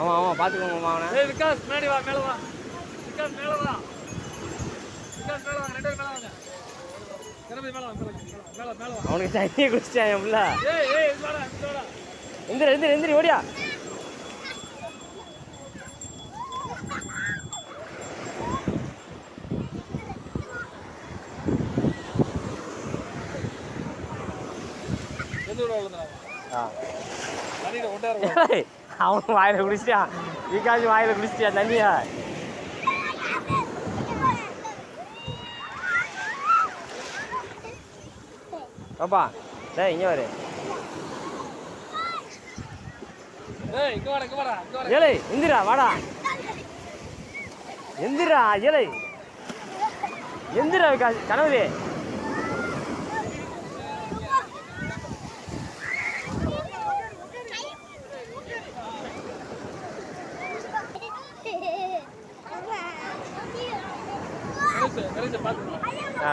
ஆமாம் ஆமாம் பார்த்துக்கோங்க மாமா அவனை. ஏய் விகாஸ் முன்னாடி வா மேல வா. விகாஸ் மேல வா. விகாஸ் மேல வாங்க ரெண்டு மேல வாங்க. வா அவனுக்கு தண்ணியை குடிச்சிட்டான் என் பிள்ளை. எந்திரி எந்திரி எந்திரி ஓடியா. ஆ. தண்ணியில் ஒன்றாயிரம் ஏய், அவன் வாயில குடிச்சிட்டான். விகாசி வாயில குடிச்சிட்டான் தண்ணியா? பாப்பா டேய் இங்கே வரு. ஏழை எந்திரா வாடா. எந்திரா ஏழை எந்திரா விகாசி கனவு ஆ